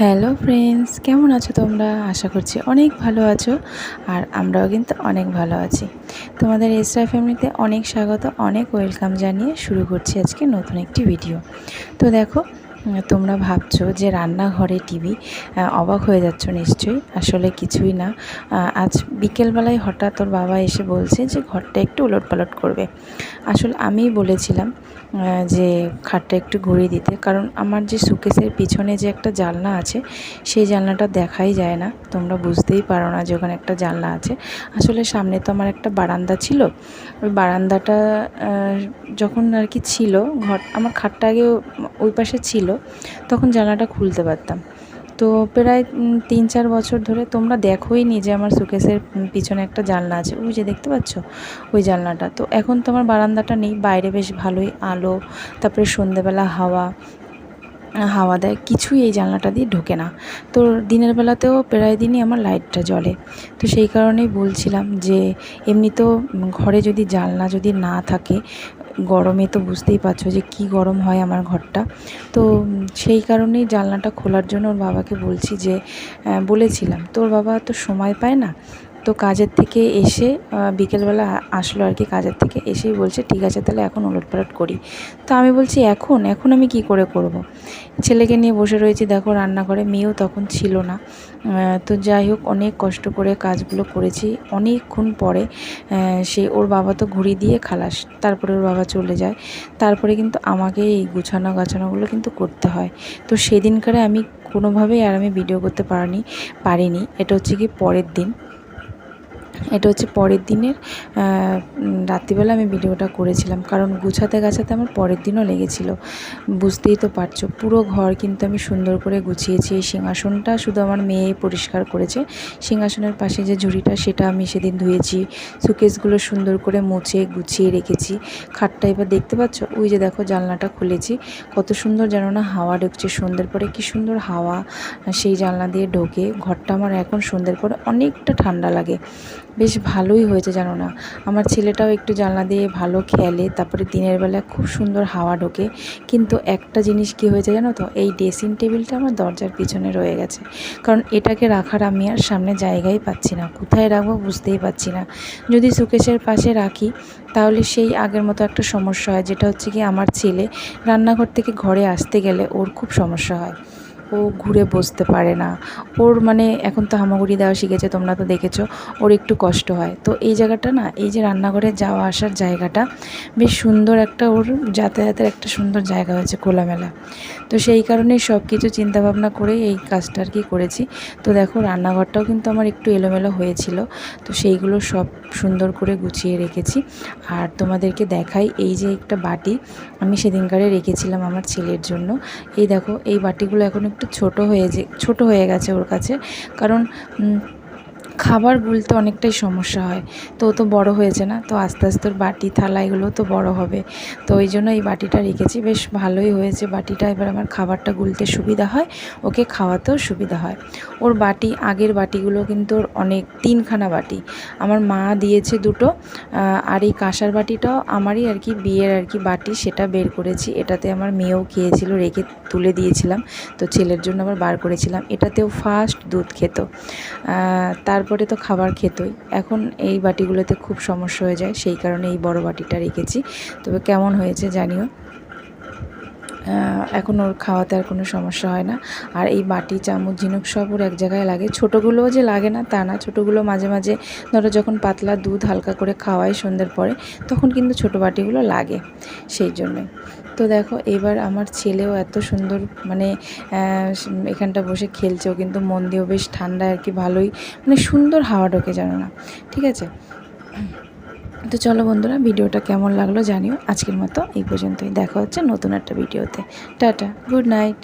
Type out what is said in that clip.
Hello friends, কেমন আছো তোমরা? আশা করছি অনেক ভালো আছো আর আমরাও কিন্তু অনেক ভালো আছি। তোমাদের এসরা ফ্যামিলিতে অনেক স্বাগত, অনেক ওয়েলকাম জানিয়ে শুরু করছি আজকে নতুন একটি ভিডিও তো দেখো তোমরা ভাবছ যে রান্নাঘরে টিভি অবাক হয়ে যাচ্ছ নিশ্চয়ই। আসলে কিছুই না। আজ বিকেলবেলায় হঠাৎ ওর বাবা এসে বলছে যে ঘরটা একটু উলট পালট করবে। আসলে আমিই বলেছিলাম যে খাটটা একটু ঘুরিয়ে দিতে। কারণ আমার যে সুকেসের পিছনে যে একটা জানলা আছে, সেই জানলাটা দেখাই যায় না। তোমরা বুঝতেই পারো না যে ওখানে একটা জানলা আছে। আসলে সামনে তো আমার একটা বারান্দা ছিল। ওই বারান্দাটা যখন আর কি ছিল, ঘর, আমার খাটটা আগে ওই পাশে ছিল। তখন জানলাটা খুলতে পারতাম। তো প্রায় তিন চার বছর ধরে তোমরা দেখোই নি যে আমার সুকেশের পিছনে একটা জানলা আছে। ওই যে দেখতে পাচ্ছ? ওই জানলাটা। তো এখন তোমার বারান্দাটা নেই। বাইরে বেশ ভালোই আলো, তারপরে সন্ধেবেলা হাওয়া হাওয়া দেয়, কিছুই এই জানলাটা দিয়ে ঢোকে না। তো দিনের বেলাতেও প্রায় দিনই আমার লাইটটা জ্বলে। তো সেই কারণেই বলছিলাম যে, এমনিতেও ঘরে যদি জানলা যদি না থাকে, গরমে তো বুঝতেই পারছ যে কি গরম হয় আমার ঘরটা। তো সেই কারণেই জানলাটা খোলার জন্য ওর বাবাকে বলছি যে বলেছিলাম তো ওর বাবা তো সময় পায় না তো কাজের থেকে এসে বিকেলবেলা আসলো আর কি কাজের থেকে। এসেই বলছে, ঠিক আছে, তাহলে এখন ওলটপালট করি। তো আমি বলছি, এখন? এখন আমি কি করে করব। ছেলেকে নিয়ে বসে রয়েছি, দেখো রান্না করে মেয়েও তখন ছিল না। তো যাই হোক, অনেক কষ্ট করে কাজগুলো করেছি। অনেকক্ষণ পরে সে, ওর বাবা তো ঘুরি দিয়ে খালাস, তারপরে ওর বাবা চলে যায়। তারপরে কিন্তু আমাকে এই গুছানো গাছানোগুলো কিন্তু করতে হয়। তো সেদিনকারে আমি কোনোভাবেই আর আমি ভিডিও করতে পারিনি পারিনি। এটা হচ্ছে কি পরের দিন। এটা হচ্ছে পরের দিনের রাত্রিবেলা আমি ভিডিওটা করেছিলাম। কারণ গুছাতে গাছাতে আমার পরের দিনও লেগেছিল। বুঝতেই তো পারছ, পুরো ঘর কিন্তু আমি সুন্দর করে গুছিয়েছি। এই সিংহাসনটা শুধু আমার মেয়ে পরিষ্কার করেছে। সিংহাসনের পাশে যে ঝুড়িটা, সেটা আমি সেদিন ধুয়েছি। সুকেসগুলো সুন্দর করে মুছে, গুছিয়ে রেখেছি। খাটটা এবার দেখতে পাচ্ছ? ওই যে দেখো, জানলাটা খুলেছি। কত সুন্দর যেন না হাওয়া ঢুকছে সন্ধ্যের পরে কি সুন্দর হাওয়া, সেই জানলা দিয়ে ঢোকে। ঘরটা আমার এখন সন্ধ্যের পরে অনেকটা ঠান্ডা লাগে। বেশ ভালোই হয়েছে জানো না। আমার ছেলেটাও একটু জানলা দিয়ে ভালো খেলে, তারপরে দিনের বেলা খুব সুন্দর হাওয়া ঢোকে। কিন্তু একটা জিনিস কি হয়েছে জানো তো, এই ড্রেসিং টেবিলটা আমার দরজার পিছনে রয়ে গেছে। কারণ এটাকে রাখার আমি আর সামনে জায়গাই পাচ্ছি না, কোথায় রাখব বুঝতেই পারছি না। যদি সুকেশের পাশে রাখি, তাহলে সেই আগের মতো একটা সমস্যা হয়, যেটা হচ্ছে কি আমার ছেলে রান্নাঘর থেকে ঘরে আসতে গেলে ওর খুব সমস্যা হয়। ও ঘুরে বসতে পারে না। ওর মানে এখন তো হামাগুড়ি দেওয়া শিখেছে, তোমরা তো দেখেছ, ওর একটু কষ্ট হয়। তো এই জায়গাটা না, এই যে রান্নাঘরে যাওয়া আসার জায়গাটা, বেশ সুন্দর একটা ওর যাতায়াতের একটা সুন্দর জায়গা হয়েছে খোলামেলা। তো সেই কারণেই সব কিছু চিন্তাভাবনা করে এই কাজটা আর কি করেছি। তো দেখো, রান্নাঘরটাও কিন্তু আমার একটু এলোমেলো হয়েছিল। তো সেইগুলো সব সুন্দর করে গুছিয়ে রেখেছি। আর তোমাদেরকে দেখাই, এই যে একটা বাটি আমি সেদিনকারে রেখেছিলাম আমার ছেলের জন্য। এই দেখো, এই বাটিগুলো এখন একটু ছোট হয়ে যে ছোট হয়ে গেছে ওর কাছে। কারণ খাবার গুলতে অনেকটাই সমস্যা হয়। তো ও তো বড় হয়েছে না তো আস্তে আস্তে ওর বাটি থালা এগুলো তো বড় হবে। তো ওই জন্য এই বাটিটা রেখেছি বেশ ভালোই হয়েছে বাটিটা। এবার আমার খাবারটা গুলতে সুবিধা হয় ওকে খাওয়াতেও সুবিধা হয়। ওর বাটি আগের বাটিগুলো কিন্তু ওর অনেক তিনখানা বাটি। আমার মা দিয়েছে দুটো আর এই কাঁসার বাটিটাও আমারই আর কি বিয়ের আর কি বাটি সেটা বের করেছি। এটাতে আমার মেয়েও খেয়েছিল রেখে তুলে দিয়েছিলাম। তো ছেলের জন্য আবার বার করেছিলাম। এটাতেও ফার্স্ট দুধ খেত। আহ, তারপরে তো খাবার খেতই। এখন এই বাটিগুলোতে খুব সমস্যা হয়ে যায়, সেই কারণে এই বড় বাটিটা রেখেছি। তবে কেমন হয়েছে জানিও। এখন ওর খাওয়াতে আর কোনো সমস্যা হয় না। আর এই বাটি, চামচ, ঝিনুক সব ওর এক জায়গায় লাগে। ছোটোগুলোও যে লাগে না তা না, ছোটোগুলো মাঝে মাঝে ধরো যখন পাতলা দুধ হালকা করে খাওয়াই সন্ধ্যের পরে, তখন কিন্তু ছোটো বাটিগুলো লাগে সেই জন্যে। তো দেখো, এবার আমার ছেলেও এত সুন্দর মানে এখানটা বসে খেলছেও কিন্তু মন দিয়েও বেশ ঠান্ডা আর কি, ভালোই মানে সুন্দর হাওয়া ঢোকে জানো না। ঠিক আছে? তো চলো বন্ধুরা, ভিডিওটা কেমন লাগল জানিও। আজকের মতো এই পর্যন্তই। দেখা হচ্ছে নতুন একটা ভিডিওতে। Tata, good night.